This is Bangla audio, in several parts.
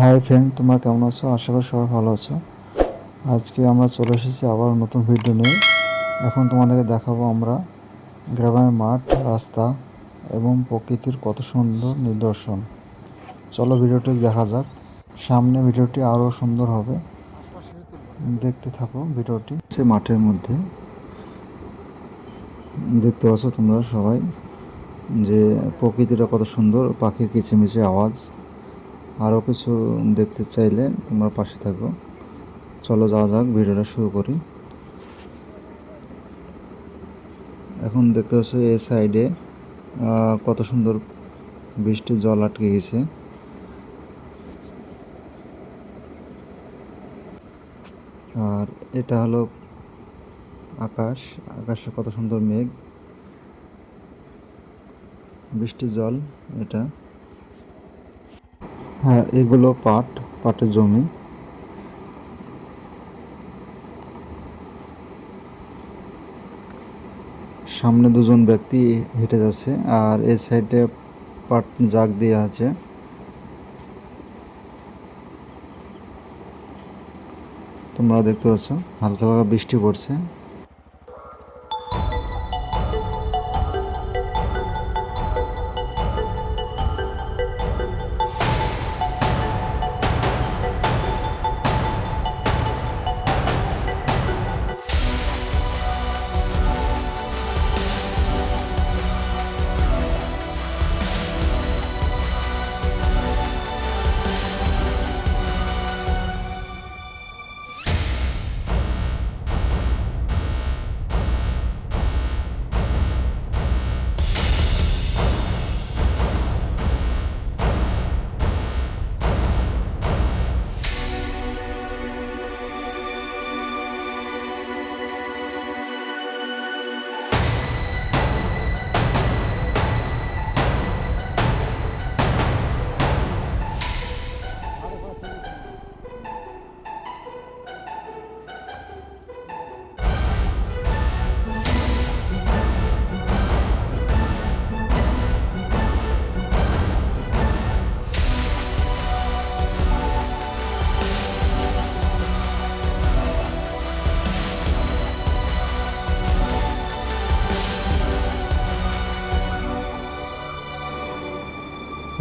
হাই ফ্রেন্ড তোমরা কেমন আছো? আশা করি সবাই ভালো আছো। আজকে আমরা চলে এসেছি আবার নতুন ভিডিও নিয়ে। এখন তোমাদেরকে দেখাবো আমরা গ্রামের মাঠ, রাস্তা এবং প্রকৃতির কত সুন্দর নিদর্শন। চলো ভিডিওটি দেখা যাক। সামনে ভিডিওটি আরও সুন্দর হবে। দেখতে থাকো ভিডিওটি সে মাঠের মধ্যে দেখতে পাচ্ছ তোমরা সবাই যে প্রকৃতিটা কত সুন্দর, পাখির কিচিমিচি আওয়াজ। আরও কিছু দেখতে চাইলে তোমরা পাশে থাকো। চলো যাওয়া যাক, ভিডিওটা শুরু করি। এখন দেখতে পাচ্ছ এই সাইডে কত সুন্দর বৃষ্টির জল আটকে গেছে। আর এটা হলো আকাশ, আকাশে কত সুন্দর মেঘ। বৃষ্টির জল, এটা। হ্যাঁ এগুলো পাট, পাটের জমি। সামনে দুজন ব্যক্তি হেঁটে যাচ্ছে, আর এই সাইডে পাট জাগ দিয়ে আছে। তোমরা দেখতে পাচ্ছ, হালকা হালকা বৃষ্টি পড়ছে।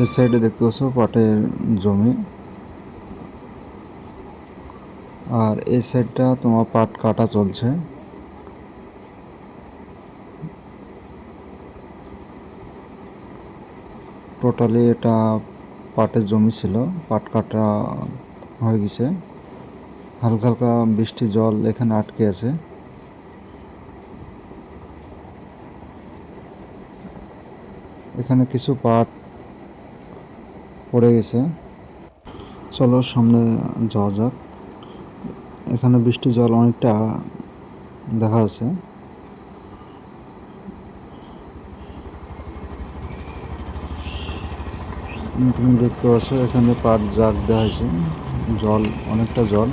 এই সাইডে দেখতে পাচ্ছ পাটের জমি। আর এই সাইডটা তোমার পাট কাটা চলছে। টোটালি এটা পাটের জমি ছিল, পাট কাটা হয়ে গেছে। হালকা হালকা বৃষ্টি, জল এখানে আটকে আছে। এখানে কিছু পাট পড়ে গেছে। চলো সামনে যাওয়া যাক। এখানে বৃষ্টি জল অনেকটা দেখা আছে তুমি দেখতে পাচ্ছ, এখানে পাট জাগ দেওয়া হয়েছে। জল, অনেকটা জল।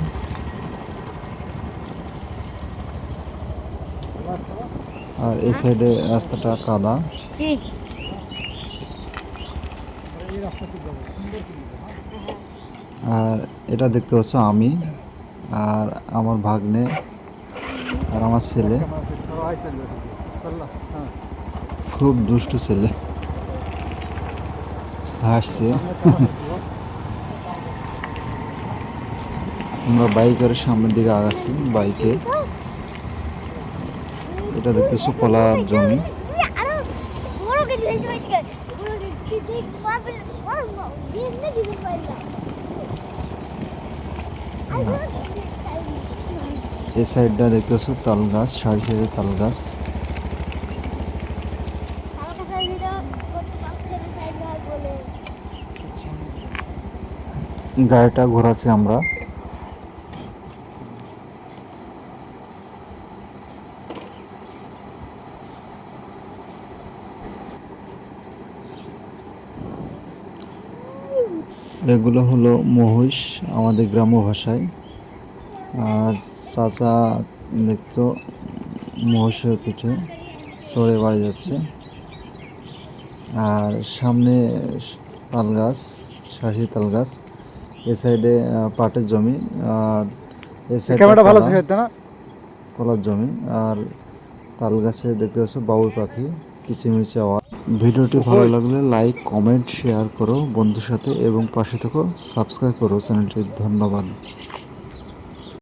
আর এই সাইডে রাস্তাটা কাদা। আর এটা দেখতে পাচ্ছ আমি আর আমার ভাগ্নে আর আমার ছেলে। খুব দুষ্টু ছেলে। হাসছে। আমরা বাইকের সামনের দিকে আগাচ্ছি, বাইকে। এটা দেখতেছো কলার জমি। এই সাইডটা দেখতে পাচ্ছ তাল গাছ সারি সারি তাল গাছ গাড়িটা ঘোরাছি আমরা। এগুলো হলো মহিষ আমাদের গ্রাম্য ভাষায়। আর চাচা দেখতো মহিষের পিঠে চড়ে বাড়ি যাচ্ছে। আর সামনে তাল গাছ শাহি তাল গাছ এ সাইডে পাটের জমি আর এই সাইডে ভালো না? কলার জমি আর তাল গাছে দেখতে পাচ্ছ বাবুই পাখি কিচিমিচি আওয়াজ। ভিডিওটি ভালো লাগলে লাইক কমেন্ট শেয়ার করো বন্ধুর সাথে এবং পাশে থেকো সাবস্ক্রাইব করো চ্যানেলটি। ধন্যবাদ।